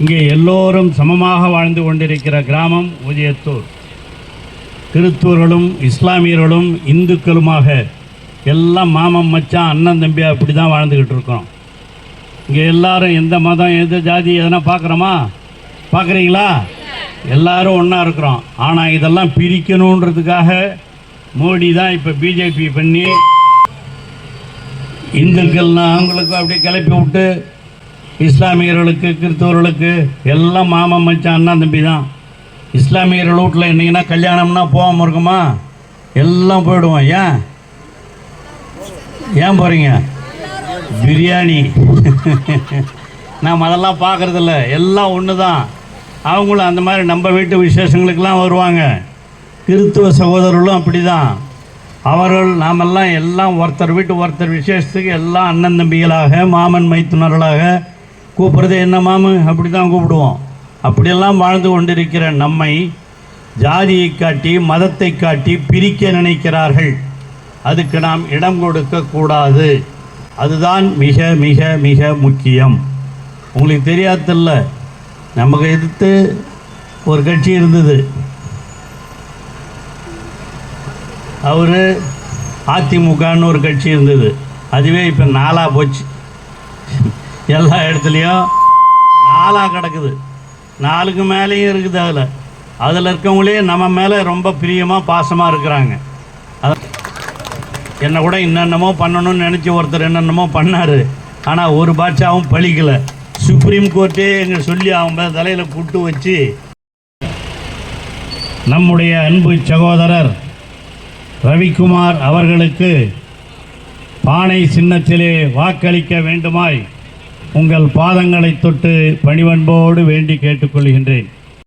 இங்கே எல்லோரும் சமமாக வாழ்ந்து கொண்டிருக்கிற கிராமம் உதயத்தூர். கிறித்தூர்களும் இஸ்லாமியர்களும் இந்துக்களுமாக எல்லாம் மாமன் மச்சான் அண்ணன் தம்பியாக அப்படி தான் வாழ்ந்துக்கிட்டு இருக்கிறோம். இங்கே எல்லாரும் எந்த மதம் எந்த ஜாதி எதனா பார்க்குறோமா? பார்க்குறீங்களா? எல்லாரும் ஒன்றா இருக்கிறோம். ஆனால் இதெல்லாம் பிரிக்கணுன்றதுக்காக மோடி தான் இப்போ பிஜேபி பண்ணி இந்துக்கள்னா அவங்களுக்கு அப்படியே கிளப்பி விட்டு இஸ்லாமியர்களுக்கு கிறிஸ்தவர்களுக்கு எல்லாம் மாமன் மச்சான் அண்ணன் தம்பி தான். இஸ்லாமியர்கள் வீட்டில் என்னைக்குன்னா கல்யாணம்னா போகாமல் இருக்குமா? எல்லாம் போயிடுவோம். ஏன்? ஏன் போகிறீங்க பிரியாணி. நாம் அதெல்லாம் பார்க்குறதில்ல. எல்லாம் ஒன்று தான் அவங்களும் அந்த மாதிரி நம்ம வீட்டு விசேஷங்களுக்கெல்லாம் வருவாங்க. கிறித்துவ சகோதரர்களும் அப்படி தான் அவர்கள் நாமெல்லாம் எல்லாம் ஒருத்தர் வீட்டு ஒருத்தர் விசேஷத்துக்கு எல்லாம் அண்ணன் தம்பிகளாக மாமன் மைத்துனர்களாக கூப்பிட்றது என்ன மாமு? அப்படி தான் கூப்பிடுவோம். அப்படியெல்லாம் வாழ்ந்து கொண்டிருக்கிற நம்மை ஜாதியை காட்டி மதத்தை காட்டி பிரிக்க நினைக்கிறார்கள். அதுக்கு நாம் இடம் கொடுக்க கூடாது. அதுதான் மிக மிக மிக முக்கியம். உங்களுக்கு தெரியாதில்ல நமக்கு எதிர்த்து ஒரு கட்சி இருந்தது. அவர் அதிமுகன்னு ஒரு கட்சி இருந்தது. அதுவே இப்போ நாலாக போச்சு. எல்லா இடத்துலையும் நாலாக கிடக்குது. நாலுக்கு மேலேயும் இருக்குது அதில். அதில் இருக்கவங்களே நம்ம மேலே ரொம்ப பிரியமாக பாசமாக இருக்கிறாங்க. அத- என்னை கூட என்னென்னமோ பண்ணணும்னு நினச்சி ஒருத்தர் என்னென்னமோ பண்ணார். ஆனால் ஒரு பாட்சாவும் பழிக்கலை. சுப்ரீம் கோர்ட்டே எங்கள் சொல்லி அவன் மேல தலையில் புட்டு வச்சு நம்முடைய அன்பு சகோதரர் ரவிக்குமார் அவர்களுக்கு பானை சின்னத்திலே வாக்களிக்க வேண்டுமாய் உங்கள் பாதங்களை தொட்டு பணிவன்போடு வேண்டி கேட்டுக்கொள்கின்றேன்.